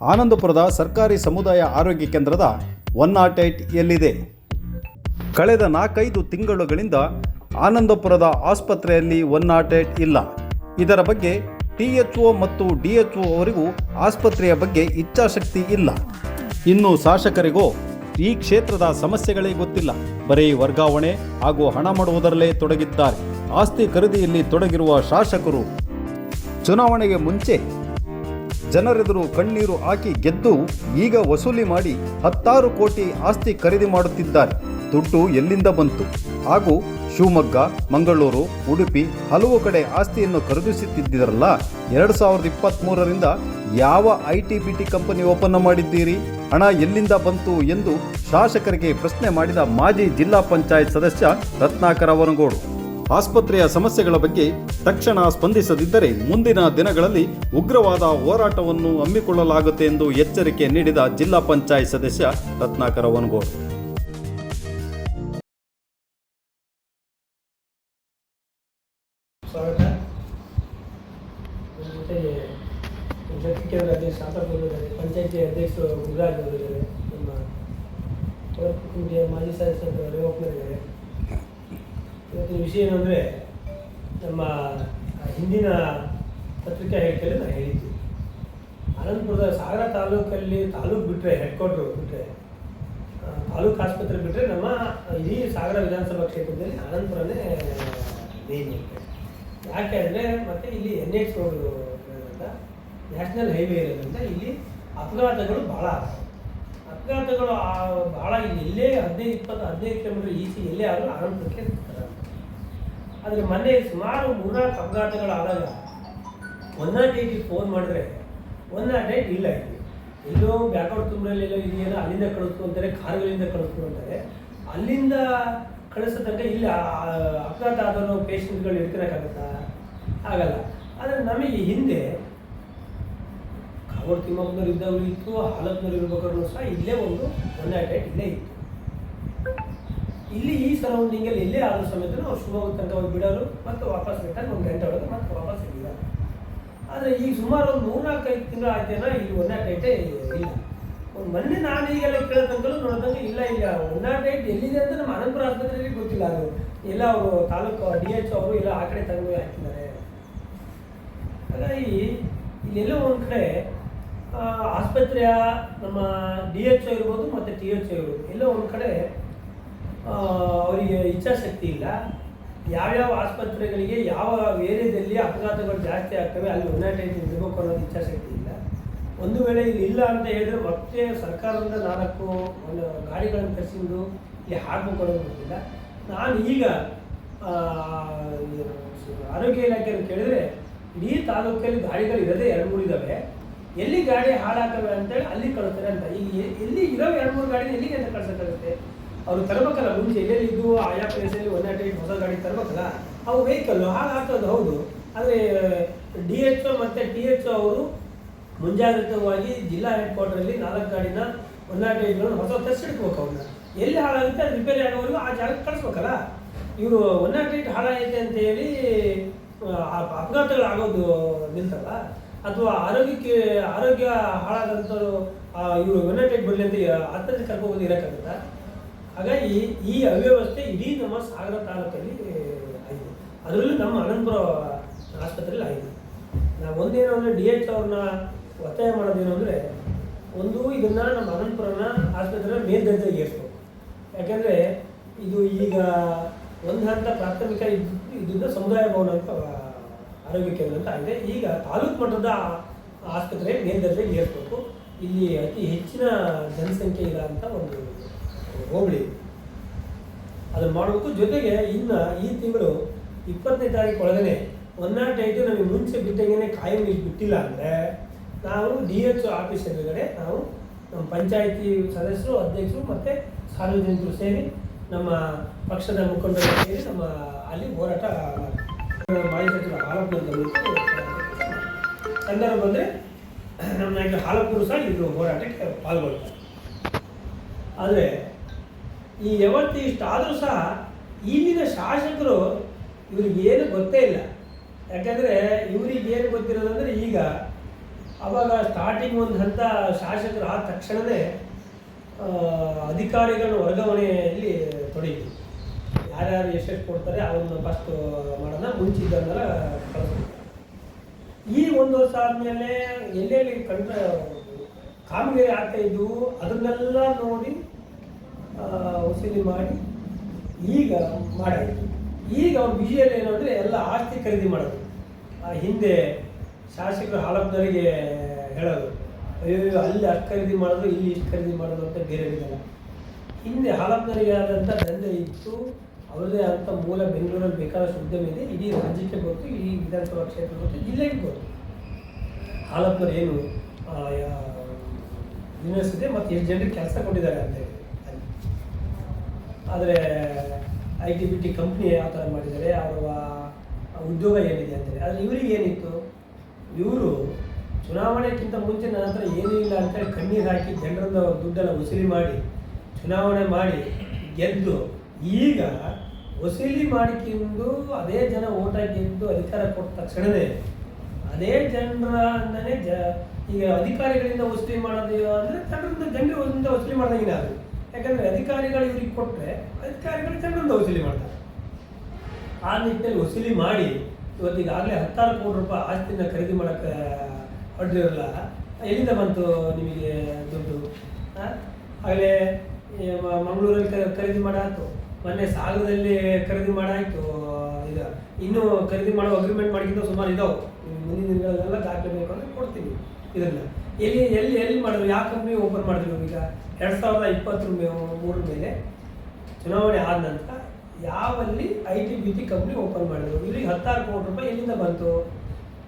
ಆನಂದಪುರದ ಸರ್ಕಾರಿ ಸಮುದಾಯ ಆರೋಗ್ಯ ಕೇಂದ್ರದ ಒನ್ ನಾಟ್ ಏಟ್ ಎಲ್ಲಿದೆ? ಕಳೆದ ನಾಲ್ಕೈದು ತಿಂಗಳುಗಳಿಂದ ಆನಂದಪುರದ ಆಸ್ಪತ್ರೆಯಲ್ಲಿ ಒನ್ ನಾಟ್ ಏಟ್ ಇಲ್ಲ. ಇದರ ಬಗ್ಗೆ ಟಿ ಎಚ್ ಒ ಮತ್ತು ಡಿ ಎಚ್ ಒ ಅವರಿಗೂ ಆಸ್ಪತ್ರೆಯ ಬಗ್ಗೆ ಇಚ್ಛಾಶಕ್ತಿ ಇಲ್ಲ. ಇನ್ನು ಶಾಸಕರಿಗೂ ಈ ಕ್ಷೇತ್ರದ ಸಮಸ್ಯೆಗಳೇ ಗೊತ್ತಿಲ್ಲ. ಬರೀ ವರ್ಗಾವಣೆ ಹಾಗೂ ಹಣ ಮಾಡುವುದರಲ್ಲೇ ತೊಡಗಿದ್ದಾರೆ. ಆಸ್ತಿ ಖರೀದಿಯಲ್ಲಿ ತೊಡಗಿರುವ ಶಾಸಕರು ಚುನಾವಣೆಗೆ ಮುಂಚೆ ಜನರೆದುರು ಕಣ್ಣೀರು ಹಾಕಿ ಗೆದ್ದು ಈಗ ವಸೂಲಿ ಮಾಡಿ ಹತ್ತಾರು ಕೋಟಿ ಆಸ್ತಿ ಖರೀದಿ ಮಾಡುತ್ತಿದ್ದಾರೆ. ದುಡ್ಡು ಎಲ್ಲಿಂದ ಬಂತು? ಹಾಗೂ ಶಿವಮೊಗ್ಗ, ಮಂಗಳೂರು, ಉಡುಪಿ ಹಲವು ಕಡೆ ಆಸ್ತಿಯನ್ನು ಖರೀದಿಸುತ್ತಿದ್ದರಲ್ಲ? ಎರಡು ಸಾವಿರದ ಇಪ್ಪತ್ತ್ಮೂರರಿಂದ ಯಾವ I T B T company open ಮಾಡಿದ್ದೀರಿ? ಹಣ ಎಲ್ಲಿಂದ ಬಂತು ಎಂದು ಶಾಸಕರಿಗೆ ಪ್ರಶ್ನೆ ಮಾಡಿದ ಮಾಜಿ ಜಿಲ್ಲಾ ಪಂಚಾಯತ್ ಸದಸ್ಯ ರತ್ನಾಕರ ವನಗೋಡು ಆಸ್ಪತ್ರೆಯ ಸಮಸ್ಯೆಗಳ ಬಗ್ಗೆ ತಕ್ಷಣ ಸ್ಪಂದಿಸದಿದ್ದರೆ ಮುಂದಿನ ದಿನಗಳಲ್ಲಿ ಉಗ್ರವಾದ ಹೋರಾಟವನ್ನು ಹಮ್ಮಿಕೊಳ್ಳಲಾಗುತ್ತೆ ಎಂದು ಎಚ್ಚರಿಕೆ ನೀಡಿದ ಜಿಲ್ಲಾ ಪಂಚಾಯತ್ ಸದಸ್ಯ ರತ್ನಾಕರ ವನಗೋಡು. ಇವತ್ತಿನ ಏನು ಅಂದರೆ ನಮ್ಮ ಹಿಂದಿನ ಪತ್ರಿಕಾ ಹೇಳಿಕೆಯಲ್ಲಿ ನಾನು ಹೇಳಿದ್ದೆ. ಅನಂತಪುರದ ಸಾಗರ ತಾಲೂಕಲ್ಲಿ ತಾಲೂಕು ಬಿಟ್ಟರೆ ಹೆಡ್ ಕ್ವಾರ್ಟರ್ ಬಿಟ್ಟರೆ ತಾಲೂಕು ಆಸ್ಪತ್ರೆ ಬಿಟ್ಟರೆ ನಮ್ಮ ಇಡೀ ಸಾಗರ ವಿಧಾನಸಭಾ ಕ್ಷೇತ್ರದಲ್ಲಿ ಅನಂತಪುರನೇ ಮೇನ್ ಯಾಕೆ ಅಂದರೆ ಮತ್ತೆ ಇಲ್ಲಿ ಎನ್ ಎಚ್ ರೋಡ್ ಇರೋದ್ರಿಂದ ನ್ಯಾಷನಲ್ ಹೈವೇ ಇರೋದ್ರಿಂದ ಇಲ್ಲಿ ಅಪಘಾತಗಳು ಭಾಳ ಆಗ್ತವೆ ಅಪಘಾತಗಳು ಭಾಳ ಇಲ್ಲಿ ಎಲ್ಲೇ ಹದಿನೈದು ಇಪ್ಪತ್ತು, ಹದಿನೈದು ಕಿಲೋಮೀಟರ್ ಈಚೆ ಎಲ್ಲೇ ಆದರೂ ಅನಂತಪುರಕ್ಕೆ. ಆದರೆ ಮೊನ್ನೆ ಸುಮಾರು ಮೂರ್ನಾಲ್ಕು ಅಪಘಾತಗಳಾದಾಗ ಒನ್ ನಾಟ್ ಏಯ್ಟಿಗೆ ಫೋನ್ ಮಾಡಿದ್ರೆ ಒನ್ ನಾಟ್ ಏಯ್ಟ್ ಇಲ್ಲ ಇಲ್ಲಿ. ಎಲ್ಲೋ ಬ್ಯಾಕ್ಔಟ್ ಎಲ್ಲೋ ಇದೆಯಲ್ಲ, ಅಲ್ಲಿಂದ ಕಳಿಸ್ತು ಅಂತಾರೆ, ಕಾರುಗಳಿಂದ ಕಳಿಸ್ತು ಅಂತಾರೆ. ಅಲ್ಲಿಂದ ಕಳಿಸೋ ತನಕ ಇಲ್ಲಿ ಅಪಘಾತ ಆದವರು ಪೇಷಂಟ್ಗಳು ಇಟ್ಕೊಳಕ್ಕಾಗತ್ತಾ ಆಗಲ್ಲ. ಆದರೆ ನಮಗೆ ಹಿಂದೆ ಕಾಗೋಡು ತಿಮ್ಮಪ್ಪನವ್ರು ಇದ್ದವರು ಇತ್ತು, ಹಾಲತ್ನವ್ರು ಇರ್ಬೇಕಾದ್ರೂ ಸಹ ಇಲ್ಲೇ ಒಂದು ಒನ್ ನಾಟ್ ಏಟ್ ಇಲ್ಲೇ ಇತ್ತು. ಇಲ್ಲಿ ಈ ಸರೌಂಡಿಂಗಲ್ಲಿ ಎಲ್ಲೇ ಆದರೂ ಸಮೇತ ಅವ್ರು ಶಿವಮೊಗ್ಗ ತನಕ ಒಂದು ಬಿಡೋರು ಮತ್ತೆ ವಾಪಸ್ ಬೇಕಾದ್ರೆ ಒಂದು ಗಂಟೆ ಒಳಗೆ ಮತ್ತೆ ವಾಪಸ್ ಇಲ್ಲಿಲ್ಲ ಆದರೆ ಈಗ ಸುಮಾರು ಒಂದು ಮೂರ್ನಾಲ್ಕೈದು ತಿಂಗಳು ಆಯ್ತೇನ ಇಲ್ಲಿ ಒನ್ ನಾಟ್ ಇಲ್ಲ. ಒಂದು ಮೊನ್ನೆ ನಾನು ಈಗೆಲ್ಲ ಕೇಳೋ ತನಕ ನೋಡಿದಂಗೆ ಇಲ್ಲ ಇಲ್ಲ. ಒನ್ ನಾಟ್ ಏಟ್ ಎಲ್ಲಿದೆ ಅಂತ ನಮ್ಮ ಅನಂತಪುರ ಆಸ್ಪತ್ರೆಯಲ್ಲಿ ಗೊತ್ತಿಲ್ಲ ಅದು. ಎಲ್ಲ ಅವರು ತಾಲೂಕು ಡಿ ಎಚ್ ಅವರು ಎಲ್ಲ ಆ ಕಡೆ ತಂದು ಹಾಕಿದ್ದಾರೆ. ಹಾಗಾಗಿ ಇಲ್ಲೆಲ್ಲೋ ಒಂದು ಕಡೆ ಆಸ್ಪತ್ರೆಯ ನಮ್ಮ ಡಿ ಎಚ್ ಇರ್ಬೋದು ಮತ್ತು ಟಿ ಎಚ್ ಇರ್ಬೋದು. ಎಲ್ಲೋ ಒಂದು ಕಡೆ ಅವರಿಗೆ ಇಚ್ಛಾಶಕ್ತಿ ಇಲ್ಲ. ಯಾವ್ಯಾವ ಆಸ್ಪತ್ರೆಗಳಿಗೆ ಯಾವ ಏರಿಯಾದಲ್ಲಿ ಅಪಘಾತಗಳು ಜಾಸ್ತಿ ಆಗ್ತವೆ, ಅಲ್ಲಿ ಯುನೈಟೆಡ್ ಇರಬೇಕು ಅನ್ನೋದು ಇಚ್ಛಾಶಕ್ತಿ ಇಲ್ಲ. ಒಂದು ವೇಳೆ ಇಲ್ಲಿ ಇಲ್ಲ ಅಂತ ಹೇಳಿದ್ರೆ ಮತ್ತೆ ಸರ್ಕಾರದಿಂದ ನಾಲ್ಕು, ಒಂದು ಗಾಡಿಗಳನ್ನು ಕರೆಸಿಕೊಂಡು ಇಲ್ಲಿ ಹಾಕಬೇಕು ಅನ್ನೋದು ಗೊತ್ತಿಲ್ಲ. ನಾನು ಈಗ ಆರೋಗ್ಯ ಇಲಾಖೆಯನ್ನು ಕೇಳಿದ್ರೆ, ಇಡೀ ತಾಲೂಕಲ್ಲಿ ಗಾಡಿಗಳು ಇರೋದೇ ಎರಡು ಮೂರು ಇದ್ದಾವೆ ಎಲ್ಲಿ ಗಾಡಿ ಹಾಳಾಗ್ತವೆ ಅಂತೇಳಿ ಅಲ್ಲಿ ಕಳಿಸ್ತಾರೆ ಅಂತ. ಈಗ ಎಲ್ಲಿ ಇರೋ ಎರಡು ಮೂರು ಗಾಡಿ ಎಲ್ಲಿಗೆ ಅಂತ ಕಳ್ಸೋಕ್ಕಾಗುತ್ತೆ? ಅವ್ರು ತರಬೇಕಲ್ಲ ಮುಂಚೆ ಎಲ್ಲೆಲ್ಲಿ ಆಯಾ ಪ್ಲೇಸಲ್ಲಿ ಒನ್ ನಾಟ್ ಹೊಸ ಗಾಡಿ ತರಬೇಕಲ್ಲ ಅವು ವೆಹಿಕಲ್ಲು ಹಾಕೋದು ಹೌದು. ಆದರೆ ಡಿ ಎಚ್ ಒ ಮತ್ತು ಟಿ ಎಚ್ ಅವರು ಮುಂಜಾಗ್ರತವಾಗಿ ಜಿಲ್ಲಾ ಹೆಡ್ ಕ್ವಾರ್ಟರಲ್ಲಿ ನಾಲ್ಕು ಗಾಡಿನ ಒನ್ ನಾಟ್ ಏಟ್ಗಳನ್ನು ಹೊಸ ತರಿಸಿಡ್ಬೇಕು ಅವ್ರನ್ನ. ಎಲ್ಲಿ ಹಾಳಾಗುತ್ತೆ ಅದು ರಿಪೇರಿ ಆಗೋವರೆಗೂ ಆ ಜಾಗಕ್ಕೆ ಕಳಿಸ್ಬೇಕಲ್ಲ. ಇವರು ಒನ್ ನಾಟ್ ಏಟ್ ಹಾಳಾಗೈತೆ ಅಂತ ಹೇಳಿ ಆ, ಅಪಘಾತಗಳು ಆಗೋದು ನಿಲ್ತಲ್ಲ. ಅಥವಾ ಆರೋಗ್ಯಕ್ಕೆ ಆರೋಗ್ಯ ಹಾಳಾದಂಥವ್ರು ಇವರು ಒನ್ ನಾಟ್ ಬರಲಿ ಅಂತ ಹತ್ತಿರ ಕರ್ಕೊಂಡು ಇರೋಕ್ಕಾಗುತ್ತಾ? ಹಾಗಾಗಿ ಈ ಅವ್ಯವಸ್ಥೆ ಇಡೀ ನಮ್ಮ ಸಾಗರ ತಾಲೂಕಲ್ಲಿ ಆಗಿದೆ. ಅದರಲ್ಲೂ ನಮ್ಮ ಅನಂತಪುರ ಆಸ್ಪತ್ರೆಯಲ್ಲಿ ಆಗಿದೆ. ನಾವು ಒಂದೇನು ಅಂದರೆ ಡಿ ಎಚ್ ಅವ್ರನ್ನ ಒತ್ತಾಯ ಮಾಡೋದೇನು ಅಂದರೆ ಒಂದು ಇದನ್ನು ನಮ್ಮ ಅನಂತಪುರನ ಆಸ್ಪತ್ರೆ ಮೇಲ್ದರ್ಜೆಗೆ ಏರಿಸ್ಬೇಕು. ಯಾಕೆಂದರೆ ಇದು ಈಗ ಒಂದು ಹಂತ ಪ್ರಾಥಮಿಕ ಇದನ್ನ ಸಮುದಾಯ ಭವನ ಅಂತ ಆರೋಗ್ಯ ಕೇಂದ್ರ ಅಂತ ಆಗಿದೆ. ಈಗ ತಾಲೂಕು ಮಟ್ಟದ ಆಸ್ಪತ್ರೆ ಮೇಲ್ದರ್ಜೆಗೆ ಏರಿಸ್ಬೇಕು. ಇಲ್ಲಿ ಅತಿ ಹೆಚ್ಚಿನ ಜನಸಂಖ್ಯೆ ಇಲ್ಲ ಅಂತ ಒಂದು ಹೋಬಳಿ ಅದನ್ನು ಮಾಡಬೇಕು. ಜೊತೆಗೆ ಇನ್ನು ಈ ತಿಂಗಳು ಇಪ್ಪತ್ತನೇ ತಾರೀಕು ಒಳಗನೆ ಒನ್ ನಾಟ್ ಐದು ನಮಗೆ ಮುಂಚೆ ಬಿಟ್ಟಂಗೆ ಕಾಯಂ ಇಲ್ಲಿ ಬಿಟ್ಟಿಲ್ಲ ಅಂದರೆ ನಾವು ಡಿ ಎಚ್ ಆಫೀಸ್ ಎದುರುಗಡೆ ನಾವು ನಮ್ಮ ಪಂಚಾಯಿತಿ ಸದಸ್ಯರು, ಅಧ್ಯಕ್ಷರು ಮತ್ತು ಸಾರ್ವಜನಿಕರು ಸೇರಿ ನಮ್ಮ ಪಕ್ಷದ ಮುಖಂಡರು ಸೇರಿ ನಮ್ಮ ಅಲ್ಲಿ ಹೋರಾಟ ಮಾಜಿ ಸಚಿವ ಹಾಲಪ್ಪನವರು ಸಂದರ್ಭ ಬಂದರೆ ನಮ್ಮ ನಾಯಕ ಹಾಲಪ್ಪರು ಸಹ ಇದು ಹೋರಾಟಕ್ಕೆ ಪಾಲ್ಗೊಳ್ತಾರೆ. ಆದರೆ ಈ ಯಾವತ್ತು ಇಷ್ಟಾದರೂ ಸಹ ಇಲ್ಲಿನ ಶಾಸಕರು ಇವ್ರಿಗೆ ಏನು ಗೊತ್ತೇ ಇಲ್ಲ. ಯಾಕಂದರೆ ಇವ್ರಿಗೆ ಏನು ಗೊತ್ತಿರೋದಂದ್ರೆ ಈಗ ಅವಾಗ ಸ್ಟಾರ್ಟಿಂಗ್ ಒಂದು ಹಂತ ಶಾಸಕರು ಆದ ತಕ್ಷಣವೇ ಅಧಿಕಾರಿಗಳ ವರ್ಗಾವಣೆಯಲ್ಲಿ ತೊಡಗಿದ್ರು. ಯಾರ್ಯಾರು ಎಷ್ಟೆಷ್ಟು ಕೊಡ್ತಾರೆ ಅವನ್ನ ಫಸ್ಟ್ ಮಾಡೋಣ ಮುಂಚಿದ್ದನ್ನೆಲ್ಲ ಕಳಿಸ್ಬೇಕು ಈ ಒಂದು ವರ್ಷ ಆದಮೇಲೆ ಎಲ್ಲೆಲ್ಲಿ ಕಂಡ ಕಾಮಗಾರಿ ಆಗ್ತಾ ಇದ್ದವು ಅದನ್ನೆಲ್ಲ ನೋಡಿ ವಸೂಲಿ ಮಾಡಿ ಈಗ ಮಾಡಾಯಿತು. ಈಗ ಅವ್ರ ಬಿಜಿಯಲ್ಲಿ ಏನು ಅಂದರೆ ಎಲ್ಲ ಆಸ್ತಿ ಖರೀದಿ ಮಾಡೋದು. ಆ ಹಿಂದೆ ಶಾಸಕರು ಹಾಲಪ್ಪನವರಿಗೆ ಹೇಳೋದು ಅಯ್ಯೋ ಅಲ್ಲಿ ಅಷ್ಟು ಖರೀದಿ ಮಾಡೋದು ಇಲ್ಲಿ ಇಷ್ಟು ಖರೀದಿ ಮಾಡೋದು ಅಂತ ಬೇರೆ ಇದಲ್ಲ ಹಿಂದೆ ಹಾಲಪ್ಪನವರಿಗೆ ಆದಂಥ ದಂಧೆ ಇತ್ತು. ಅವರದೇ ಅಂಥ ಮೂಲ ಬೆಂಗಳೂರಲ್ಲಿ ಬೇಕಾದಷ್ಟು ಉದ್ಯಮ ಇದೆ. ಇಡೀ ರಾಜ್ಯಕ್ಕೆ ಗೊತ್ತು, ಇಡೀ ವಿಧಾನಸಭಾ ಕ್ಷೇತ್ರ ಗೊತ್ತು, ಜಿಲ್ಲೆಗೆ ಗೊತ್ತು. ಹಾಲಪ್ಪನವ್ರು ಏನು ಯೂನಿವರ್ಸಿಟಿ ಮತ್ತು ಎಷ್ಟು ಜನರಿಗೆ ಕೆಲಸ ಕೊಟ್ಟಿದ್ದಾರೆ ಅಂತ ಹೇಳಿ. ಅಲ್ಲಿ. ಆದರೆ I T B T company ಯಾವ ಥರ ಮಾಡಿದ್ದಾರೆ, ಅವರ ಉದ್ಯೋಗ ಏನಿದೆ ಅಂತಾರೆ ಆದರೆ ಇವರಿಗೆ ಏನಿತ್ತು? ಇವರು ಚುನಾವಣೆಗಿಂತ ಮುಂಚೆ ನನ್ನ ಹತ್ರ ಏನೂ ಇಲ್ಲ ಅಂತೇಳಿ ಕಣ್ಣೀರು ಹಾಕಿ ಜನರನ್ನು ದುಡ್ಡನ್ನು ವಸೂಲಿ ಮಾಡಿ, ಚುನಾವಣೆ ಮಾಡಿ ಗೆದ್ದು ಈಗ ವಸೂಲಿ ಮಾಡಿಕೊಂಡು ಅದೇ ಜನ ಓಟ್ ಅಧಿಕಾರ ಕೊಟ್ಟ ತಕ್ಷಣವೇ ಅದೇ ಜನರನ್ನೇ ಜ ಈಗ ಅಧಿಕಾರಿಗಳಿಂದ ವಸೂಲಿ ಮಾಡೋದು ಅಂದರೆ ಜನರಿಂದ ಜನರಿಂದ ವಸೂಲಿ ಮಾಡಿದಂಗಿಲ್ಲ ಅದು ಯಾಕಂದರೆ ಅಧಿಕಾರಿಗಳು ಇವ್ರಿಗೆ ಕೊಟ್ಟರೆ ಅಧಿಕಾರಿಗಳು ಜನರಿಂದ ವಸೂಲಿ ಮಾಡ್ತಾರೆ. ಆ ನಿಟ್ಟಿನಲ್ಲಿ ವಸೂಲಿ ಮಾಡಿ ಇವತ್ತಿಗಾಗಲೇ ಹತ್ತಾರು ಕೋಟಿ ರೂಪಾಯಿ ಆಸ್ತಿನ ಖರೀದಿ ಮಾಡೋಕ್ಕೆ ಹೊರಟಿರಲ್ಲ, ಎಲ್ಲಿಂದ ಬಂತು ನಿಮಗೆ ದುಡ್ಡು? ಆಗಲೇ ಮಂಗಳೂರಲ್ಲಿ ಖರೀದಿ ಮಾಡಾಯ್ತು. ಮೊನ್ನೆ ಸಾಗರದಲ್ಲಿ ಖರೀದಿ ಮಾಡಾಯಿತು. ಈಗ ಇನ್ನೂ ಖರೀದಿ ಮಾಡೋ ಅಗ್ರಿಮೆಂಟ್ ಮಾಡಿದ್ದು ಸುಮಾರು ಇದಾವೆ. ಮುಂದಿನ ದಿನಗಳಲ್ಲೆಲ್ಲ ದಾಖಲೆ ಬೇಕು ಅಂದರೆ ಕೊಡ್ತೀವಿ ಇದನ್ನು. ಎಲ್ಲಿ ಎಲ್ಲಿ ಎಲ್ಲಿ ಮಾಡಿದ್ರು ಯಾವ ಕಂಪ್ನಿ ಓಪನ್ ಮಾಡಿದ್ರು ಈಗ? ಎರಡು ಸಾವಿರದ ಇಪ್ಪತ್ತರ ಮೂರ ಮೇಲೆ ಚುನಾವಣೆ ಆದ ನಂತರ ಯಾವಲ್ಲಿ I T B T company open ಮಾಡಿದ್ರು? ಇಲ್ಲಿ ಹತ್ತಾರು ಕೋಟಿ ರೂಪಾಯಿ ಎಲ್ಲಿಂದ ಬಂತು?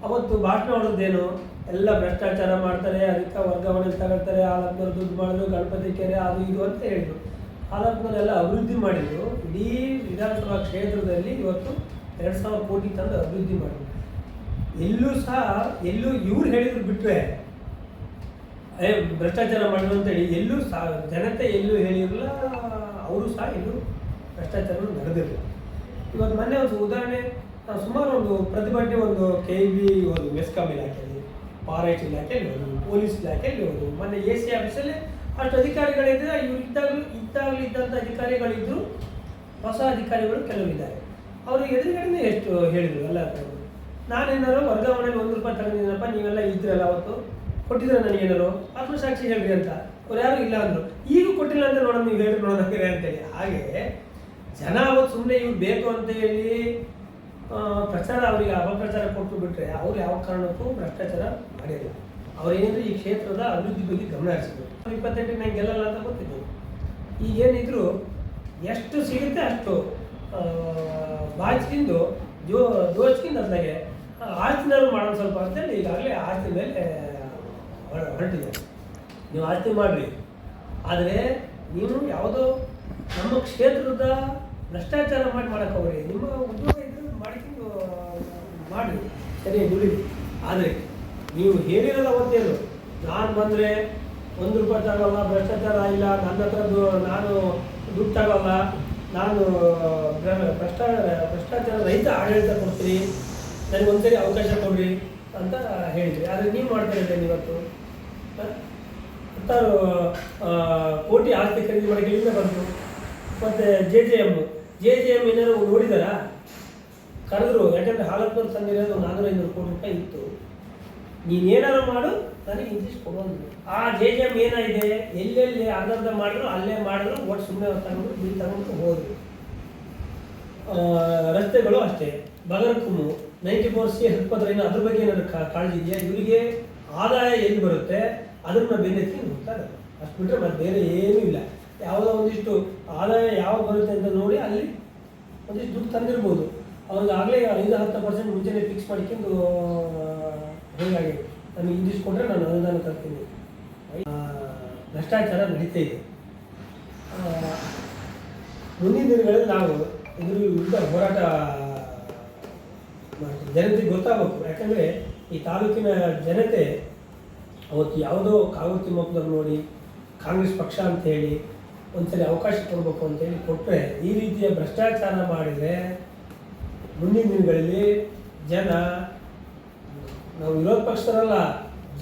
ಅವತ್ತು ಭಾಷಣ ಮಾಡೋದೇನು? ಎಲ್ಲ ಭ್ರಷ್ಟಾಚಾರ ಮಾಡ್ತಾರೆ, ಅದಕ್ಕೆ ವರ್ಗಾವಣೆ ತಗೊಳ್ತಾರೆ ಆಲಪ್ನವ್ರು ದುಡ್ಡು ಮಾಡಿದ್ರು, ಗಣಪತಿ ಕೆರೆ, ಅದು ಇದು ಅಂತ ಹೇಳಿದ್ರು. ಆಲಪ್ನವರೆಲ್ಲ ಅಭಿವೃದ್ಧಿ ಮಾಡಿದ್ರು. ಇಡೀ ವಿಧಾನಸಭಾ ಕ್ಷೇತ್ರದಲ್ಲಿ ಇವತ್ತು ಎರಡು ಸಾವಿರ ಕೋಟಿ ತಂದು ಅಭಿವೃದ್ಧಿ ಮಾಡಿದ್ರು. ಎಲ್ಲೂ ಸಹ ಎಲ್ಲೂ ಇವ್ರು ಹೇಳಿದ್ರು ಬಿಟ್ಟರೆ ಏ, ಭ್ರಷ್ಟಾಚಾರ ಮಾಡಿದ್ರು ಅಂತೇಳಿ ಎಲ್ಲೂ ಸಹ ಜನತೆ ಎಲ್ಲೂ ಹೇಳಿರಲ್ಲ ಅವರು ಸಹ ಎಲ್ಲೂ ಭ್ರಷ್ಟಾಚಾರ ನಡೆದಿರಲಿಲ್ಲ. ಇವತ್ತು ಮೊನ್ನೆ ಒಂದು ಉದಾಹರಣೆ ಸುಮಾರು ಒಂದು ಪ್ರತಿಭಟನೆ ಒಂದು ಕೆ ಬಿ ಒಂದು ಮೆಸ್ಕಾಂ ಇಲಾಖೆಯಲ್ಲಿ ಫಾರೆಸ್ಟ್ ಇಲಾಖೆಯಲ್ಲಿ ಒಂದು ಪೊಲೀಸ್ ಇಲಾಖೆಯಲ್ಲಿ ಒಂದು ಮೊನ್ನೆ ಎ ಸಿ ಆಫೀಸಲ್ಲಿ ಅಷ್ಟು ಅಧಿಕಾರಿಗಳಿದ್ದರೆ ಇವ್ರು ಇದ್ದಾಗಲೂ ಇದ್ದಾಗಲೂ ಇದ್ದಂಥ ಅಧಿಕಾರಿಗಳಿದ್ದರು ಹೊಸ ಅಧಿಕಾರಿಗಳು ಕೆಲವಿದ್ದಾರೆ ಅವರು ಎದುರುಗಡೆ ಎಷ್ಟು ಹೇಳಿದ್ರು ಎಲ್ಲ ನಾನೇನಾದ್ರು ವರ್ಗಾವಣೆಯಲ್ಲಿ ಒಂದು ರೂಪಾಯಿ ತಗೊಂಡಿದ್ದೀನಪ್ಪ, ನೀವೆಲ್ಲ ಇದ್ರಲ್ಲ ಅವತ್ತು. ಕೊಟ್ಟಿದ್ರೆ ನನಗೇನಾರು ಆತ್ಮಸಾಕ್ಷಿ ಹೇಳ್ರಿ ಅಂತ. ಅವ್ರು ಯಾರು ಇಲ್ಲ ಅಂದರು. ಈಗ ಕೊಟ್ಟಿಲ್ಲ ಅಂತ ನೋಡೋಣ ನೀವು ಹೇಳಿ ನೋಡೋಣ ಅಂತೇಳಿ. ಹಾಗೆ ಜನ ಅವತ್ತು ಸುಮ್ಮನೆ ಇವ್ರು ಬೇಕು ಅಂತ ಹೇಳಿ ಪ್ರಚಾರ ಅವರಿಗೆ ಅಪಪ್ರಚಾರ ಕೊಟ್ಟು ಬಿಟ್ರೆ ಅವ್ರು ಯಾವ ಕಾರಣಕ್ಕೂ ಭ್ರಷ್ಟಾಚಾರ ಮಾಡಿಲ್ಲ. ಅವ್ರೇನಿದ್ರು ಈ ಕ್ಷೇತ್ರದ ಅಭಿವೃದ್ಧಿ ಬಗ್ಗೆ ಗಮನ ಹರಿಸಿದ್ರು ಇಪ್ಪತ್ತೆಂಟು ನಂಗೆ ಗೆಲ್ಲಲ್ಲ ಅಂತ ಗೊತ್ತಿದ್ದು. ಈಗ ಏನಿದ್ರು ಎಷ್ಟು ಸಿಗುತ್ತೆ ಅಷ್ಟು ಬಾಚ್ಕಿಂದು ಜೋ ದೋಚ್ಕೊಂಡು ಅದ್ರಾಗೆ ಆಸ್ತಿನಲ್ಲೂ ಮಾಡೋಣ ಸ್ವಲ್ಪ ಅಂತೇಳಿ ಈಗಾಗಲೇ ಆಸ್ತಿ ಮೇಲೆ ಹೊರ- ಹೊರಟಿದ್ದಾರೆ ನೀವು ಆಸ್ತಿ ಮಾಡಿರಿ. ಆದರೆ ನೀವು ಯಾವುದೋ ನಮ್ಮ ಕ್ಷೇತ್ರದ ಭ್ರಷ್ಟಾಚಾರ ಮಾಡಿ ಮಾಡಕ್ಕೆ ಹೋಗ್ರಿ ನಿಮ್ಮ ಉದ್ಯೋಗ ಇದ್ರೆ ಮಾಡಿಕೊಂಡು ಮಾಡಿ ಸರಿ ದುಡಿರಿ ಆದರೆ ನೀವು ಹೇಳಿರಲ್ಲ ಅವತ್ತೇನು ನಾನು ಬಂದರೆ ಒಂದು ರೂಪಾಯಿ ತಗೋಲ್ಲ ಭ್ರಷ್ಟಾಚಾರ ಇಲ್ಲ, ನನ್ನ ಹತ್ರದ್ದು ನಾನು ದುಡ್ಡು ತಗೋಲ್ಲ ನಾನು ಭ್ರಷ್ಟ ಭ್ರಷ್ಟಾಚಾರ ಭ್ರಷ್ಟಾಚಾರ ರಹಿತ ಆಡಳಿತ ಕೊಡ್ತೀನಿ. ನನಗೆ ಒಂದ್ಸರಿ ಅವಕಾಶ ಕೊಡ್ರಿ. ಅಂತ ಹೇಳಿದ್ರಿ. ಆದರೆ ನೀವು ಮಾಡ್ತಾ ಇವತ್ತು? ಹತ್ತಾರು ಕೋಟಿ ಆಸ್ತಿ ಖರೀದಿ ಮಾಡೋಕೆ ಎಲ್ಲಿಂದ ಬಂತು. ಮತ್ತು J J M J J M ಏನಾದ್ರು ನೋಡಿದಾರಾ? ಕರೆದ್ರು, ಯಾಕಂದರೆ ಹಾಲಪ್ಪನ ತಂದಿರೋದು ನಾನ್ನೂರ ಐನೂರು ಕೋಟಿ ರೂಪಾಯಿ ಇತ್ತು. ನೀನೇನಾರು ಮಾಡು, ನನಗೆ ಇಂಟ್ರೆಸ್ಟ್ ಕೊಡೋದು ಆ ಜೆ ಜೆ ಎಂ ಏನಾಗಿದೆ? ಎಲ್ಲೆಲ್ಲಿ ಅರ್ಧರ್ಧ ಮಾಡಿದ್ರು, ಅಲ್ಲೇ ಮಾಡಿದ್ರು ಒಟ್ಟು ಸುಮ್ಮನೆ ತಗೊಂಡು, ಬಿಲ್ ತಗೊಂಡು ಹೋದ್ರು. ರಸ್ತೆಗಳು ಅಷ್ಟೇ. ಬಗರ್ಕುಮು ನೈಂಟಿ ಫೋರ್ ಸಿ ಹತ್ಪದ್ರೇನು ಅದ್ರ ಬಗ್ಗೆ ಏನಾದ್ರು ಕಾಳಜಿ ಇದೆಯಾ? ಇವರಿಗೆ ಆದಾಯ ಎಲ್ಲಿ ಬರುತ್ತೆ? ಅದನ್ನ ಬೆನ್ನತ್ತಿ ಹೋಗ್ತಾರೆ ಅಷ್ಟು ಬಿಟ್ಟರೆ ಮತ್ತೆ ಬೇರೆ ಏನೂ ಇಲ್ಲ. ಯಾವುದೋ ಒಂದಿಷ್ಟು ಆದಾಯ ಯಾವಾಗ ಬರುತ್ತೆ ಅಂತ ನೋಡಿ ಅಲ್ಲಿ ಒಂದಿಷ್ಟು ದುಡ್ಡು ತಂದಿರ್ಬೋದು. ಅವ್ರಿಗೆ ಆಗಲೇ ಐದು ಹತ್ತು ಪರ್ಸೆಂಟ್ ಮುಂಚೆನೇ ಫಿಕ್ಸ್ ಮಾಡ್ಕೊಂಡು ಹೀಗಾಗಿ. ನಮಗೆ ಇಂದಿಷ್ಟು ಕೊಟ್ಟರೆ ನಾನು ಅನುದಾನ ತರ್ತೀನಿ. ಭ್ರಷ್ಟಾಚಾರ ನಡೀತಾ ಇದೆ. ಮುಂದಿನ ದಿನಗಳಲ್ಲಿ ನಾವು ಇದ್ರ ವಿರುದ್ಧ ಹೋರಾಟ ಮಾಡ್ತೀವಿ ಜನತೆಗೆ ಗೊತ್ತಾಗಬೇಕು. ಯಾಕಂದರೆ ಈ ತಾಲೂಕಿನ ಜನತೆ ಅವತ್ತು ಯಾವುದೋ ಕಾಂಗ್ರೆಸ್ ತಿಮ್ಮಪ್ಪನವ್ರು ನೋಡಿ ಕಾಂಗ್ರೆಸ್ ಪಕ್ಷ ಅಂತ ಹೇಳಿ ಒಂದ್ಸರಿ ಅವಕಾಶ ಕೊಡಬೇಕು ಅಂತೇಳಿ ಕೊಟ್ಟರೆ ಈ ರೀತಿಯ ಭ್ರಷ್ಟಾಚಾರ ಮಾಡಿದರೆ ಮುಂದಿನ ದಿನಗಳಲ್ಲಿ ಜನ, ನಾವು ವಿರೋಧ ಪಕ್ಷದಲ್ಲ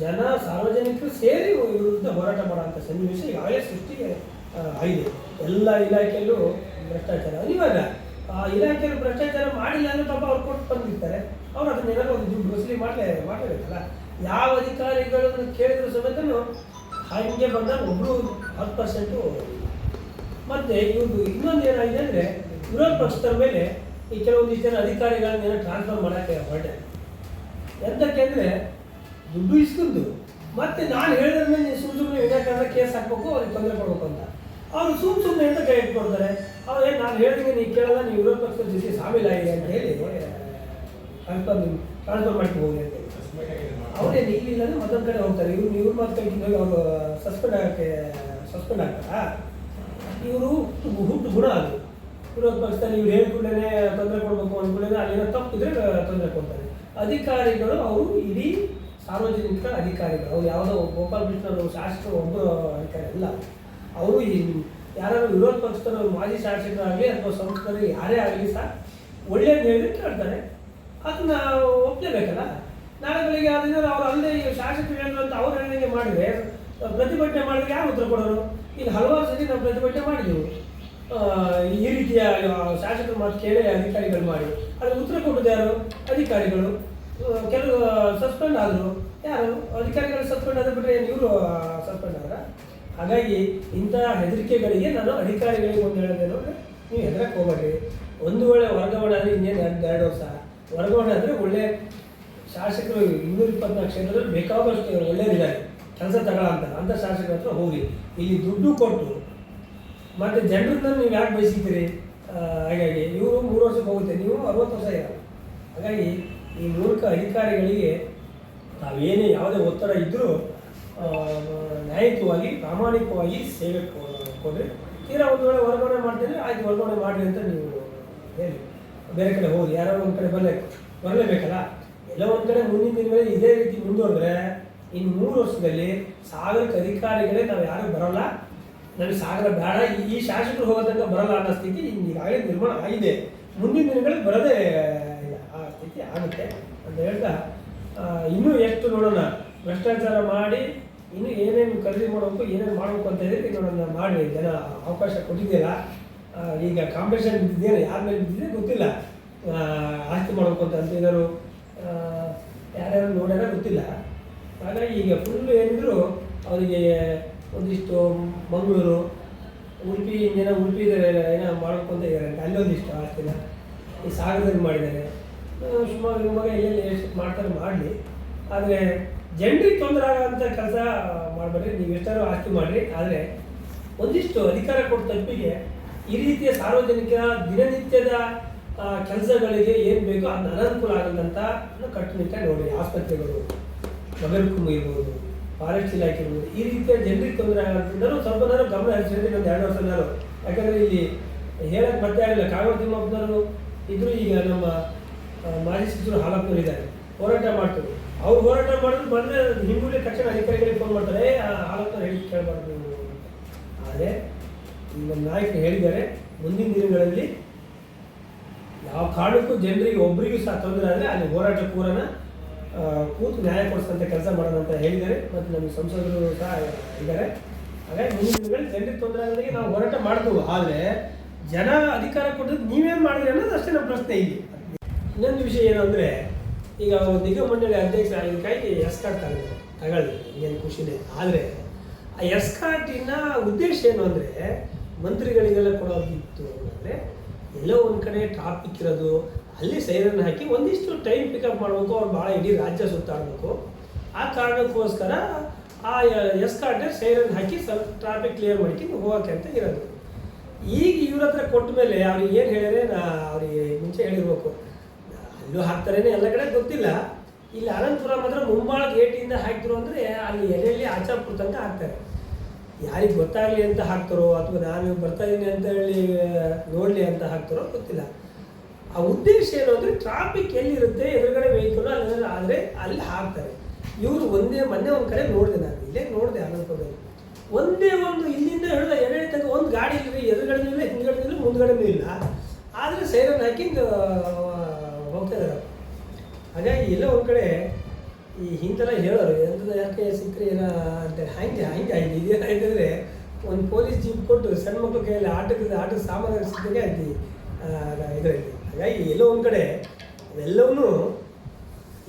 ಜನ ಸಾರ್ವಜನಿಕರು ಸೇರಿ ವಿರುದ್ಧ ಹೋರಾಟ ಮಾಡುವಂಥ ಸನ್ನಿವೇಶ ಈಗಾಗಲೇ ಸೃಷ್ಟಿಗೆ ಆಗಿದೆ. ಎಲ್ಲ ಇಲಾಖೆಯಲ್ಲೂ ಭ್ರಷ್ಟಾಚಾರ ಅನಿವಾರ್ಯ. ಇಲಾಖೆಯಲ್ಲಿ ಭ್ರಷ್ಟಾಚಾರ ಮಾಡಿಲ್ಲ ಅಂದ್ರೆ ಪಾಪ ಅವ್ರು ಕೊಟ್ಟು ಬಂದಿರ್ತಾರೆ ಅವ್ರು ಅದನ್ನ ಏನಾದ್ರು ಒಂದು ದುಡ್ಡು ವಸೂಲಿ ಮಾಡಲೇ, ಮಾಡಲೇಬೇಕಲ್ಲ? ಯಾವ ಅಧಿಕಾರಿಗಳನ್ನು ಕೇಳಿದ್ರು ಸಮೇತನು ಹಂಗೆ ಬಂದಾಗ ಒಬ್ಬರು ಹತ್ತು ಪರ್ಸೆಂಟು ಮತ್ತೆ ಇವ್ರದ್ದು ಇನ್ನೊಂದು ಏನಾಗಿದೆ ಅಂದರೆ ವಿರೋಧ ಪಕ್ಷದ ಮೇಲೆ ಈ ಕೆಲವೊಂದಿಷ್ಟು ಜನ ಅಧಿಕಾರಿಗಳನ್ನೆಲ್ಲ ಟ್ರಾನ್ಸ್ಫರ್ ಮಾಡೋಕ್ಕೆ ಹೊರಟೆ. ಎಂತಕ್ಕೆ ಅಂದರೆ ದುಡ್ಡು ಇಸ್ಕೊಂಡು ಮತ್ತೆ ನಾನು ಹೇಳಿದ್ರೆ ಸುಮ್ಮನೆ ವಿನಾಕಾರಣ ಕೇಸ್ ಹಾಕ್ಬೇಕು, ಅವ್ರಿಗೆ ತೊಂದರೆ ಕೊಡ್ಬೇಕು ಅಂತ. ಅವರು ಸುಮ್ ಸುಮ್ಮನೆ ಅಂತ ಕೈ ಇಟ್ಕೊಡ್ತಾರೆ ಅವ್ರು ಏನು ನಾನು ಹೇಳ್ತೀನಿ ನೀವು ಕೇಳಲ್ಲ, ನೀವು ವಿರೋಧ ಪಕ್ಷದ ಜೊತೆ ಸಾಮೀಲಾಗಿದೆ ಅಂತ ಹೇಳಿ ಟ್ರಾನ್ಸ್ಫರ್ ಟ್ರಾನ್ಸ್ಫರ್ ಮಾಡ್ಕೊಂಡು ಹೋಗಿ ಅಂತ ಅವ್ರೇನು ಇಲ್ಲಿಲ್ಲ ಮತ್ತೊಂದು ಕಡೆ ಹೋಗ್ತಾರೆ. ಇವ್ರು, ಇವ್ರ ಮಾತು ಹೋಗಿ ಅವರು ಸಸ್ಪೆಂಡ್ ಆಗೋಕ್ಕೆ ಸಸ್ಪೆಂಡ್ ಆಗ್ತಾರಾ? ಇವರು ಹುಟ್ಟು ಗುಣ ಅದು. ವಿರೋಧ ಪಕ್ಷದಲ್ಲಿ ಇವ್ರು ಹೇಳಿ ಕೂಡಲೇ ತೊಂದರೆ ಕೊಡಬೇಕು ಅಂದ್ಕೊಂಡೇ ಅಲ್ಲಿನ ತಪ್ಪಿದ್ರೆ ತೊಂದರೆ ಕೊಡ್ತಾರೆ. ಅಧಿಕಾರಿಗಳು, ಅವರು ಇಡೀ ಸಾರ್ವಜನಿಕ ಅಧಿಕಾರಿಗಳು, ಅವ್ರು ಯಾವುದೋ ಗೋಪಾಲ್ ಕೃಷ್ಣರು ಶಾಸಕರು, ಒಬ್ಬರು ಅಧಿಕಾರಿ ಅಲ್ಲ. ಅವರು ಯಾರಾದರೂ ವಿರೋಧ ಪಕ್ಷದವರು ಮಾಜಿ ಶಾಸಕರಾಗಲಿ ಅಥವಾ ಸಂಸದರು ಯಾರೇ ಆಗಲಿ ಸಹ ಒಳ್ಳೆಯ ನಿರ್ಣಯ ಕೇಳ್ತಾರೆ. ಅದನ್ನ ಒಪ್ಪಲೇಬೇಕಲ್ಲ ನಾಳೆ ಬೆಳಿಗ್ಗೆ ಆದ್ರೆ ಅವ್ರು ಅಲ್ಲದೆ ಈಗ ಶಾಸಕರು ಹೇಳಿದ್ರು ಅಂತ ಅವ್ರು ಹೇಳಿದಂಗೆ ಮಾಡಿದ್ರೆ ಪ್ರತಿಭಟನೆ ಮಾಡಿದ್ರೆ ಯಾರು ಉತ್ತರ ಕೊಡೋರು? ಈಗ ಹಲವಾರು ಸತಿ ನಾವು ಪ್ರತಿಭಟನೆ ಮಾಡಿದೆವು. ಈ ರೀತಿಯ ಶಾಸಕರು ಮಾತು ಕೇಳಿ ಅಧಿಕಾರಿಗಳು ಮಾಡಿ. ಅದ್ರ ಉತ್ತರ ಕೊಟ್ಟದ್ದು ಯಾರು? ಅಧಿಕಾರಿಗಳು. ಕೆಲವು ಸಸ್ಪೆಂಡ್ ಆದರು. ಯಾರು? ಅಧಿಕಾರಿಗಳು ಸಸ್ಪೆಂಡ್ ಆದ ಬಿಟ್ಟರೆ ಇವರು ಸಸ್ಪೆಂಡ್ ಆದ್ರ? ಹಾಗಾಗಿ ಇಂತಹ ಹೆದರಿಕೆಗಳಿಗೆ ನಾನು ಅಧಿಕಾರಿಗಳಿಗೆ ಒಂದು ಹೇಳೋದೇನು ಅಂದರೆ, ನೀವು ಹೆದರಕ್ಕೆ ಹೋಗಬೇಡ್ರಿ. ಒಂದು ವೇಳೆ ವರ್ಗಾವಣೆ ಆದರೆ ಇನ್ನೇನು ಎರಡು ವರ್ಷ. ವರ್ಗಾವಣೆ ಅಂದರೆ ಒಳ್ಳೆ ಶಾಸಕರು ಇನ್ನೂರ ಇಪ್ಪತ್ನಾಲ್ಕು ಕ್ಷೇತ್ರದಲ್ಲಿ ಬೇಕಾದಷ್ಟು ಒಳ್ಳೆಯದಿದ್ದಾರೆ ಕೆಲಸ ತಗೊಳ ಅಂತ ಅಂಥ ಶಾಸಕರ ಹತ್ರ ಹೋಗಿ ಇಲ್ಲಿ ದುಡ್ಡು ಕೊಟ್ಟು, ಮತ್ತು ಜನರನ್ನ ನೀವು ಯಾಕೆ ಬಯಸಿದ್ದೀರಿ? ಹಾಗಾಗಿ ಇವರು ಮೂರು ವರ್ಷಕ್ಕೆ ಹೋಗುತ್ತೆ, ನೀವು ಅರವತ್ತು ವರ್ಷ ಇರಲ್ಲ. ಹಾಗಾಗಿ ಈ ಮೂರ್ಖ ಅಧಿಕಾರಿಗಳಿಗೆ ತಾವೇನೇ ಯಾವುದೇ ಒತ್ತಡ ಇದ್ದರೂ ನ್ಯಾಯಯುತವಾಗಿ, ಪ್ರಾಮಾಣಿಕವಾಗಿ ಸೇವೆ ಕೊಡ್ರಿ. ತೀರಾ ಒಂದು ವೇಳೆ ವರ್ಗಾವಣೆ ಮಾಡ್ತೀನಿ ಆಯ್ತು, ವರ್ಗಾವಣೆ ಮಾಡಿ ಅಂತ ನೀವು ಹೇಳಿ. ಬೇರೆ ಕಡೆ ಹೋಗಿ ಯಾರೋ ಒಂದು ಕಡೆ ಬರಲೇ ಬರಲೇಬೇಕಲ್ಲ? ಎಲ್ಲ ಒಂದು ಕಡೆ ಮುಂದಿನ ದಿನಗಳಲ್ಲಿ ಇದೇ ರೀತಿ ಮುಂದುವರೆದ್ರೆ, ಇನ್ನು ಮೂರು ವರ್ಷದಲ್ಲಿ ಸಾವಿರಕ್ಕೆ ಅಧಿಕಾರಿಗಳೇ ನಾವು ಯಾರೂ ಬರೋಲ್ಲ. ನನಗೆ ಸಾಗರ ಬೇಡ. ಈ- ಶಾಸಕರು ಹೋಗೋ ತನಕ ಬರಲ್ಲ ಅನ್ನೋ ಸ್ಥಿತಿ ಈಗಾಗಲೇ ನಿರ್ಮಾಣ ಆಗಿದೆ. ಮುಂದಿನ ದಿನಗಳಲ್ಲಿ ಬರೋದೇ ಇಲ್ಲ. ಆ ಸ್ಥಿತಿ ಆಗುತ್ತೆ ಅಂತ ಹೇಳ್ತಾ ಇನ್ನೂ ಎಷ್ಟು ನೋಡೋಣ. ಭ್ರಷ್ಟಾಚಾರ ಮಾಡಿ ಇನ್ನೂ ಏನೇನು ಖರೀದಿ ಮಾಡಬೇಕು, ಏನೇನು ಮಾಡಬೇಕು ಅಂತ ಹೇಳಿ ನೋಡೋಣ ಮಾಡಿ ಜನ ಅವಕಾಶ ಕೊಟ್ಟಿದ್ದೀರಾ? ಈಗ ಕಾಂಪಿಟೇಷನ್ ಬಿದ್ದಿದೆಯಲ್ಲ, ಯಾರ ಮೇಲೆ ಬಿದ್ದಿದೆ ಗೊತ್ತಿಲ್ಲ. ಆಸ್ತಿ ಮಾಡಬೇಕು ಅಂತ ಅಂತ ಏನಾದ್ರು ಯಾರ್ಯಾರು ನೋಡ್ಯಾರ ಗೊತ್ತಿಲ್ಲ. ಹಾಗಾಗಿ ಈಗ ಫುಲ್ ಏನಿದ್ರು ಅವರಿಗೆ ಒಂದಿಷ್ಟು ಮಂಗಳೂರು, ಉಡುಪಿ ಇಂದಿನ ಉಡುಪಿ ಏನೋ ಮಾಡಬೇಕು ಅಂತ ಇದ್ದಾರೆ ಅಲ್ಲಿ ಒಂದಿಷ್ಟು ಆಸ್ತಿನ ಈ ಸಾಗರದಲ್ಲಿ ಮಾಡಿದ್ದಾರೆ. ಸುಮಾರು ಮಗ ಎಲ್ಲೆಲ್ಲಿ ಎಷ್ಟು ಮಾಡ್ತಾರೆ ಮಾಡಲಿ. ಆದರೆ ಜನರಿಗೆ ತೊಂದರೆ ಆಗೋಂಥ ಕೆಲಸ ಮಾಡಬೇಡ್ರಿ ನೀವು ಎಷ್ಟಾರು ಆಸ್ತಿ ಮಾಡಿರಿ. ಆದರೆ ಒಂದಿಷ್ಟು ಅಧಿಕಾರ ಕೊಟ್ಟ ತಪ್ಪಿಗೆ ಈ ರೀತಿಯ ಸಾರ್ವಜನಿಕ ದಿನನಿತ್ಯದ ಕೆಲಸಗಳಿಗೆ ಏನು ಬೇಕೋ ಅದನ್ನ ಅನನುಕೂಲ ಆಗದಂತ ಕಟ್ಟುನಿಟ್ಟಾಗಿ ನೋಡಿ ಆಸ್ಪತ್ರೆಗಳು, ನಗರಕ್ಕೂ ಇರ್ಬೋದು, ಫಾರೆಸ್ಟ್ ಇಲಾಖೆ ಇರ್ಬೋದು, ಈ ರೀತಿಯ ಜನರಿಗೆ ತೊಂದರೆ ಆಗುತ್ತಿದ್ದರೂ ಸ್ವಲ್ಪ ನಾನು ಗಮನ ಹರಿಸಿದ್ರೆ ಒಂದು ಎರಡು ವರ್ಷ ನಾನು ಯಾಕಂದರೆ ಇಲ್ಲಿ ಹೇಳಕ್ಕೆ ಮತ್ತೆ ಆಗಿಲ್ಲ. ಕಾಗಡ ತಿಮ್ಮಪ್ಪನವರು ಇದ್ರು, ಈಗ ನಮ್ಮ ಮಾಜಿ ಸಚಿವರು ಹಾಲಪ್ಪನವರು ಹೋರಾಟ ಮಾಡ್ತಾರೆ ಅವ್ರು ಹೋರಾಟ ಮಾಡಿದ್ರು, ಬಂದರೆ ಹಿಂಗುಳಿ ತಕ್ಷಣ ಅಧಿಕಾರಿಗಳಿಗೆ ಫೋನ್ ಮಾಡ್ತಾರೆ ಆಲೋಚನೆ ಹೇಳಿ, ಕೇಳಬಾರ್ದು ನೀವು ಅಂತ." ಆದರೆ, ಈಗ ನಾಯಕರು ಹೇಳಿದ್ದಾರೆ, ಮುಂದಿನ ದಿನಗಳಲ್ಲಿ ಯಾವ ಕಾರಣಕ್ಕೂ ಜನರಿಗೆ ಒಬ್ಬರಿಗೂ ಸಹ ತೊಂದರೆ ಆದರೆ ಅಲ್ಲಿ ಹೋರಾಟ ಕೂರನ ಕೂತು ನ್ಯಾಯ ಕೊಡಿಸಂತ ಕೆಲಸ ಮಾಡೋಣ ಅಂತ ಹೇಳಿದ್ದಾರೆ. ಮತ್ತು ನಮ್ಮ ಸಂಸದರು ಸಹ ಇದ್ದಾರೆ. ಹಾಗಾಗಿ ಮುಂದಿನ ದಿನಗಳಲ್ಲಿ ಜನರಿಗೆ ತೊಂದರೆ ಆಗೋದಕ್ಕೆ ನಾವು ಹೋರಾಟ ಮಾಡ್ತೀವಿ ಆದರೆ, ಜನ ಅಧಿಕಾರ ಕೊಟ್ಟದ್ದು ನೀವೇನು ಮಾಡಿದ್ರಿ ಅನ್ನೋದು ಅಷ್ಟೇ ನಮ್ಮ ಪ್ರಶ್ನೆ ಇಲ್ಲಿ. ಇನ್ನೊಂದು ವಿಷಯ ಏನು ಈಗ ಮಂಡಳಿ ಅಧ್ಯಕ್ಷ ಆಗಿದ್ದಕ್ಕಾಗಿ ಎಸ್ ಕಾರ್ಡ್ ತಗೊಂಡು ತಗೊಳ್ಳಿ ಏನು ಖುಷಿನೇ. ಆದರೆ ಆ ಎಸ್ ಕಾರ್ಟಿನ ಉದ್ದೇಶ ಏನು ಅಂದರೆ ಮಂತ್ರಿಗಳಿಗೆಲ್ಲ ಕೊಡೋದಿತ್ತು ಅಂದರೆ ಎಲ್ಲೋ ಒಂದು ಕಡೆ ಟ್ರಾಫಿಕ್ ಇರೋದು, ಅಲ್ಲಿ ಸೈರನ್ ಹಾಕಿ ಒಂದಿಷ್ಟು ಟೈಮ್ ಪಿಕಪ್ ಮಾಡಬೇಕು, ಅವ್ರು ಭಾಳ ಇಡೀ ರಾಜ್ಯ ಸುತ್ತಾಡಬೇಕು. ಆ ಕಾರಣಕ್ಕೋಸ್ಕರ ಆ ಎಸ್ ಕಾರ್ಟೇ ಸೈರನ್ ಹಾಕಿ ಸ್ವಲ್ಪ ಟ್ರಾಫಿಕ್ ಕ್ಲಿಯರ್ ಮಾಡ್ಕೊಂಡು ಹೋಗೋಕೆ ಅಂತ ಇರೋದು. ಈಗ ಇವ್ರ ಹತ್ರ ಕೊಟ್ಟ ಮೇಲೆ ಅವ್ರಿಗೆ ಏನು ಹೇಳಿದ್ರೆ ನಾ ಅವ್ರಿಗೆ ಮುಂಚೆ ಹೇಳಿರ್ಬೇಕು. ಅಲ್ಲೂ ಹಾಕ್ತಾರೇನೆ ಎಲ್ಲ ಕಡೆ ಗೊತ್ತಿಲ್ಲ. ಇಲ್ಲಿ ಅನಂತಪುರ ಮಾತ್ರ ಮುಂಬಾಳ ಗೇಟಿಂದ ಹಾಕಿದ್ರು ಅಂದರೆ ಅಲ್ಲಿ ಎಲೆಯಲ್ಲಿ ಆಚಾಪುರ ತನಕ ಹಾಕ್ತಾರೆ. ಯಾರಿಗೆ ಗೊತ್ತಾಗಲಿ ಅಂತ ಹಾಕ್ತಾರೋ ಅಥವಾ ನಾನು ಬರ್ತಾ ಇದ್ದೀನಿ ಅಂತ ಹೇಳಿ ನೋಡಲಿ ಅಂತ ಹಾಕ್ತಾರೋ ಗೊತ್ತಿಲ್ಲ. ಆ ಉದ್ದೇಶ ಏನು ಅಂದರೆ ಟ್ರಾಫಿಕ್ ಎಲ್ಲಿರುತ್ತೆ, ಎದುರುಗಡೆ ವೆಹಿಕಲ್ ಅಲ್ಲಿ ಆದರೆ ಅಲ್ಲಿ ಹಾಕ್ತಾರೆ. ಇವರು ಒಂದೇ, ಮೊನ್ನೆ ಒಂದು ಕಡೆ ನೋಡಿದೆ ನಾನು, ಇಲ್ಲೇ ನೋಡಿದೆ ಅನಂತಪುರದಲ್ಲಿ. ಒಂದೇ ಒಂದು ಇಲ್ಲಿಂದ ಹೇಳಿದ ಎರಡನೇ ತನಕ ಒಂದು ಗಾಡಿ ಇಲ್ಲ ಎದುರುಗಡೆ ಇಲ್ಲ, ಹಿಂದ್ಗಡೆನೂ ಇಲ್ಲ ಮುಂದ್ಗಡೆನೂ ಇಲ್ಲ. ಆದರೆ ಸೈರನ್ ಹಾಕಿ ಹೋಗ್ತಾ ಇದ್ದಾರೆ ಹಾಗಾಗಿ ಎಲ್ಲ ಒಂದು ಕಡೆ ಈ ಹಿಂದೆಲ್ಲ ಹೇಳೋರು ಎಂಥದ್ದು ಯಾಕೆ ಸಿಕ್ಕರೆ ಏನೋ ಅಂತ ಹಂಗೆ ಹಂಗೆ ಆಯ್ತು ಅಂತಂದರೆ ಒಂದು ಪೊಲೀಸ್ ಜೀಪ್ ಕೊಟ್ಟು ಸಣ್ಣ ಮಕ್ಕಳ ಕೈಯಲ್ಲಿ ಆಟಕ್ಕೆ ಆಟದ ಸಾಮಾನು ಸಿಕ್ಕಿದಂಗೆ ಆಯ್ತು ಇದರಲ್ಲಿ. ಹಾಗಾಗಿ ಎಲ್ಲೋ ಒಂದು ಕಡೆ ಅವೆಲ್ಲವನ್ನೂ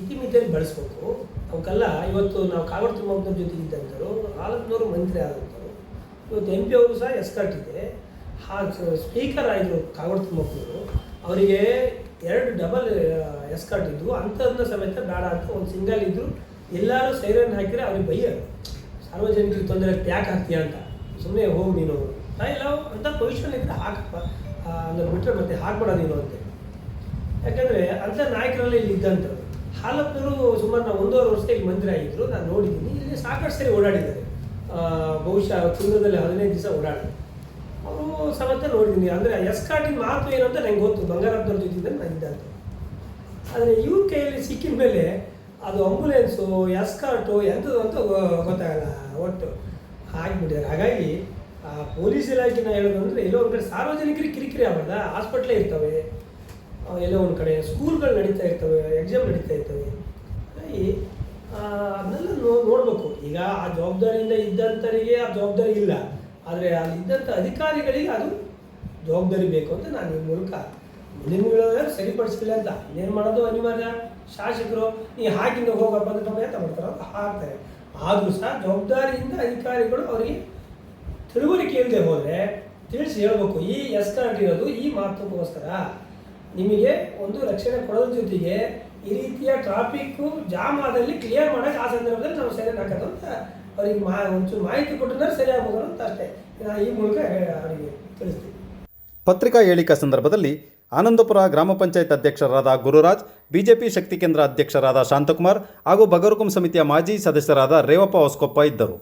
ಇತಿಮಿತಿಯಲ್ಲಿ ಬಳಸ್ಬೇಕು. ಅವಕ್ಕೆಲ್ಲ ಇವತ್ತು ನಾವು ಕಾಗಡ ತುಂಬ ಜೊತೆ ಇದ್ದಂಥವ್ರು ಆಲತ್ನವರು ಮಂತ್ರಿ ಆದಂಥವ್ರು ಇವತ್ತು ಎಂ ಪಿ ಅವರು ಸಹ ಎಸ್ಕರ್ಟ್ ಇದೆ. ಹಾ ಸ್ಪೀಕರ್ ಆಗಿದ್ರು ಕಾಗಡ ತುಂಬ ಅವರಿಗೆ ಎರಡು ಡಬಲ್ ಎಸ್ಕರ್ಟ್ ಇದ್ವು. ಅಂಥದನ್ನ ಸಮೇತ ಬೇಡ ಅಂತ ಒಂದು ಸಿಂಗಲ್ ಇದ್ದರು ಎಲ್ಲರೂ ಸೈರನ್ ಹಾಕಿದರೆ ಅವ್ರಿಗೆ ಬೈಯೋರು ಸಾರ್ವಜನಿಕರಿಗೆ ತೊಂದರೆ ಯಾಕೆ ಹಾಕ್ತೀಯ ಅಂತ? ಸುಮ್ಮನೆ ಹೋಗಿ ನೀನು. ಇಲ್ಲ, ಅಂತ ಪೊಸಿಷನ್ ಇದ್ದರೆ ಹಾಕಪ್ಪ. ಅಂದ್ರೆ ಬಿಟ್ಟರೆ ಮತ್ತೆ ಹಾಕ್ಬೇಡ ನೀನು ಅಂತ. ಯಾಕಂದರೆ ಅಂಥ ನಾಯಕರಲ್ಲಿ ಇಲ್ಲಿ ಇದ್ದಂಥ ಹಾಲಪ್ಪನವರು ಸುಮಾರು ನಾವು ಒಂದೂವರೆ ವರ್ಷ ಇಲ್ಲಿ ಮಂತ್ರಿ ಆಗಿದ್ರು. ನಾನು ನೋಡಿದ್ದೀನಿ ಇಲ್ಲಿ ಸಾಕಷ್ಟು ಸರಿ ಓಡಾಡಿದ್ದಾರೆ. ಬಹುಶಃ ತಿಂಗಳಲ್ಲಿ ಹದಿನೈದು ದಿವಸ ಓಡಾಡಿದ್ರು. ಅವರು ಸಮೇತ ನೋಡಿದ್ದೀನಿ. ಅಂದರೆ ಎಸ್ಕಾಟಿನ ಮಾತು ಏನು ಅಂತ ನಂಗೆ ಗೊತ್ತು. ಬಂಗಾರಪ್ಪನವ್ರ ಜೊತೆ ನಾನು ಇದ್ದಂಥ ಆದರೆ ಯು ಕೈಯಲ್ಲಿ ಸಿಕ್ಕಿದ ಮೇಲೆ ಅದು ಆಂಬುಲೆನ್ಸು ಎಸ್ಕಾಟು ಎಂಥದ್ದು ಅಂತ ಗೊತ್ತಾಗಲ್ಲ. ಒಟ್ಟು ಆಗಿಬಿಟ್ಟಿದ್ದಾರೆ ಹಾಗಾಗಿ ಆ ಪೊಲೀಸ್ ಇಲಾಖೆನ ಹೇಳೋದು ಅಂದರೆ ಎಲ್ಲೋ ಒಂದು ಕಡೆ ಸಾರ್ವಜನಿಕರಿಗೆ ಕಿರಿಕಿರಿ ಆಗಲ್ಲ. ಹಾಸ್ಪಿಟ್ಲೇ ಇರ್ತವೆ. ಎಲ್ಲೋ ಒಂದು ಕಡೆ ಸ್ಕೂಲ್ಗಳು ನಡೀತಾ ಇರ್ತವೆ. ಎಕ್ಸಾಮ್ ನಡೀತಾ ಇರ್ತವೆ. ಹಾಗಾಗಿ ಅದನ್ನೆಲ್ಲ ನೋಡಬೇಕು. ಈಗ ಆ ಜವಾಬ್ದಾರಿಯಿಂದ ಇದ್ದಂಥವರಿಗೆ ಆ ಜವಾಬ್ದಾರಿ ಇಲ್ಲ. ಆದರೆ ಅಲ್ಲಿ ಇದ್ದಂಥ ಅಧಿಕಾರಿಗಳಿಗೆ ಅದು ಜವಾಬ್ದಾರಿ ಬೇಕು ಅಂತ ನಾನು ಈ ಮೂಲಕ ಮುಂದಿನ ಸರಿಪಡಿಸಿಲ್ಲ ಅಂತ ಏನು ಮಾಡೋದು ಅನಿವಾರ್ಯ? ಶಾಸಕರು ನೀ ಹಾಕಿಂದ ಹೋಗಪ್ಪ ಅಂತ ಪ್ರಯತ್ನ ಮಾಡ್ತಾರೆ ಅಂತ ಹಾಕ್ತಾರೆ. ಆದರೂ ಸಹ ಜವಾಬ್ದಾರಿಯಿಂದ ಅಧಿಕಾರಿಗಳು ಅವರಿಗೆ ತಿಳುವಳಿಕೆ ಇಲ್ಲದೆ ಹೋದರೆ ತಿಳಿಸಿ ಹೇಳಬೇಕು, ಈ ಎಸ್ಕಾರ್ಟ್ ಇರೋದು ಈ ಮಾತುಕೋಸ್ಕರ ನಿಮಗೆ ಒಂದು ರಕ್ಷಣೆ ಕೊಡೋದ್ರ ಜೊತೆಗೆ ಈ ರೀತಿಯ ಟ್ರಾಫಿಕ್ಕು ಜಾಮ್ ಆದಲ್ಲಿ ಕ್ಲಿಯರ್ ಮಾಡೋಕ್ಕೆ ಆ ಸಂದರ್ಭದಲ್ಲಿ ನಾವು ಸರಿ ಹಾಕೋದು ಅಂತ ಅವರಿಗೆ ಮಾ ಒಂಚೂರು ಮಾಹಿತಿ ಕೊಟ್ಟರೆ ಸರಿ ಆಗ್ಬೋದು ಅಂತ ಅಷ್ಟೇ. ಈ ಮೂಲಕ ಅವರಿಗೆ ತಿಳಿಸ್ತೀನಿ. ಪತ್ರಿಕಾ ಹೇಳಿಕಾ ಸಂದರ್ಭದಲ್ಲಿ ಆನಂದಪುರ ಗ್ರಾಮ ಪಂಚಾಯತ್ ಅಧ್ಯಕ್ಷರಾದ ಗುರುರಾಜ್, ಬಿಜೆಪಿ ಶಕ್ತಿ ಕೇಂದ್ರ ಅಧ್ಯಕ್ಷರಾದ ಶಾಂತಕುಮಾರ್ ಹಾಗೂ ಬಗರುಕುಂ ಸಮಿತಿಯ ಮಾಜಿ ಸದಸ್ಯರಾದ ರೇವಪ್ಪ ಹೊಸಕೊಪ್ಪ ಇದ್ದರು.